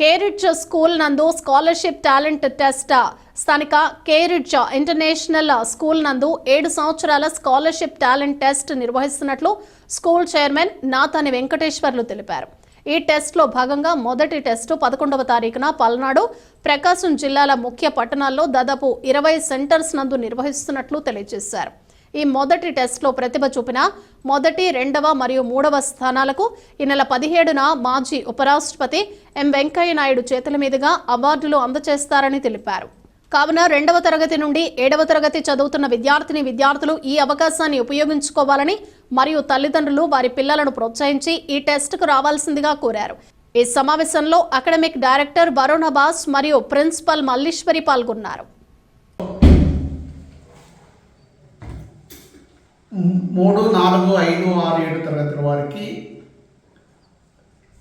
కేరిడ్జ్ school నందు scholarship talent test స్థానిక కేరిడ్జ్ ఇంటర్నేషనల్ స్కూల్ నందు ఏడు సంవత్సరాల స్కాలర్షిప్ టాలెంట్ టెస్ట్ నిర్వహిస్తున్నట్లు స్కూల్ చైర్మన్ నాతాని వెంకటేశ్వర్లు తెలిపారు. ఈ టెస్ట్లో భాగంగా మొదటి టెస్టు పదకొండవ తారీఖున పల్నాడు ప్రకాశం జిల్లాల ముఖ్య పట్టణాల్లో దాదాపు ఇరవై సెంటర్స్ నందు నిర్వహిస్తున్నట్లు తెలియజేశారు. ఈ మొదటి టెస్ట్లో ప్రతిభ చూపిన మొదటి రెండవ మరియు మూడవ స్థానాలకు ఈ నెల పదిహేడున మాజీ ఉపరాష్ట్రపతి ఎం వెంకయ్య నాయుడు చేతుల మీదుగా అవార్డులు అందజేస్తారని తెలిపారు. కావున రెండవ తరగతి నుండి ఏడవ తరగతి చదువుతున్న విద్యార్థిని విద్యార్థులు ఈ అవకాశాన్ని ఉపయోగించుకోవాలని మరియు తల్లిదండ్రులు వారి పిల్లలను ప్రోత్సహించి ఈ టెస్టుకు రావాల్సిందిగా కోరారు. ఈ సమావేశంలో అకాడమిక్ డైరెక్టర్ వరుణ్ అబాస్ మరియు ప్రిన్సిపల్ మల్లీశ్వరి పాల్గొన్నారు. మూడు నాలుగు ఐదు ఆరు ఏడు తరగతుల వారికి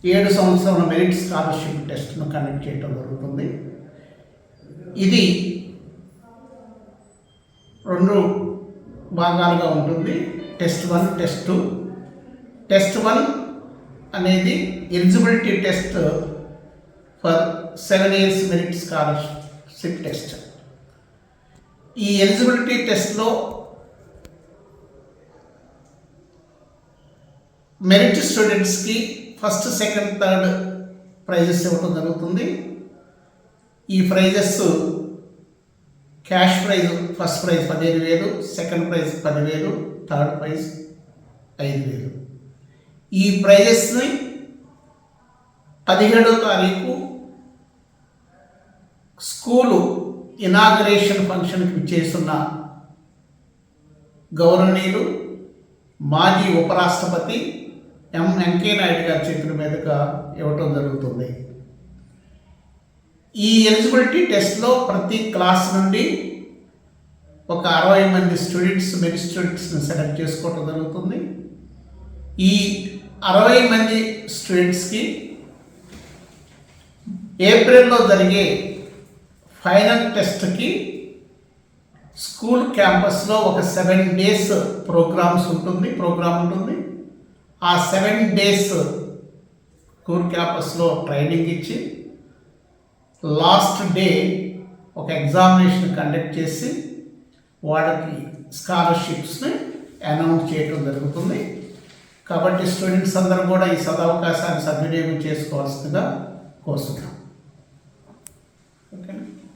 ఏడు సంవత్సరాల మెరిట్ స్కాలర్షిప్ టెస్ట్ను కండక్ట్ చేయడం జరుగుతుంది. ఇది రెండు భాగాలుగా ఉంటుంది. Test one test two test one అనేది eligibility test for seven years merit scholarship test ఈ ఎలిజిబిలిటీ టెస్ట్లో మెరిట్ స్టూడెంట్స్కి ఫస్ట్ సెకండ్ థర్డ్ ప్రైజెస్ ఇవ్వడం జరుగుతుంది. ఈ prizes cash prize first prize పదిహేను వేలు సెకండ్ ప్రైజ్ పదివేలు థర్డ్ ప్రైజ్ ఐదు వేలు. ఈ ప్రైజెస్ని పదిహేడో తారీఖు స్కూలు ఇనాగరేషన్ ఫంక్షన్కి చేస్తున్న గౌరవనీయులు మాజీ ఉపరాష్ట్రపతి ఎం వెంకయ్య నాయుడు గారి చేతుల మీదుగా ఇవ్వటం జరుగుతుంది. ఈ ఎలిజిబిలిటీ టెస్ట్లో ప్రతి క్లాస్ నుండి ఒక అరవై మంది స్టూడెంట్స్ మెరిట్ స్టూడెంట్స్ని సెలెక్ట్ చేసుకోవటం జరుగుతుంది. ఈ అరవై మంది స్టూడెంట్స్కి ఏప్రిల్లో జరిగే ఫైనల్ టెస్ట్కి స్కూల్ క్యాంపస్లో ఒక సెవెన్ డేస్ ప్రోగ్రామ్స్ ఉంటుంది ప్రోగ్రామ్ ఉంటుంది. ఆ సెవెన్ డేస్ స్కూల్ క్యాంపస్లో ట్రైనింగ్ ఇచ్చి లాస్ట్ డే ఒక ఎగ్జామినేషన్ కండక్ట్ చేసి వాళ్ళకి స్కాలర్షిప్స్ని అనౌన్స్ చేయడం జరుగుతుంది. కాబట్టి స్టూడెంట్స్ అందరూ కూడా ఈ సదవకాశాన్ని సద్వినియోగం చేసుకోవాల్సిందిగా కోరుతున్నాం. ఓకేనా?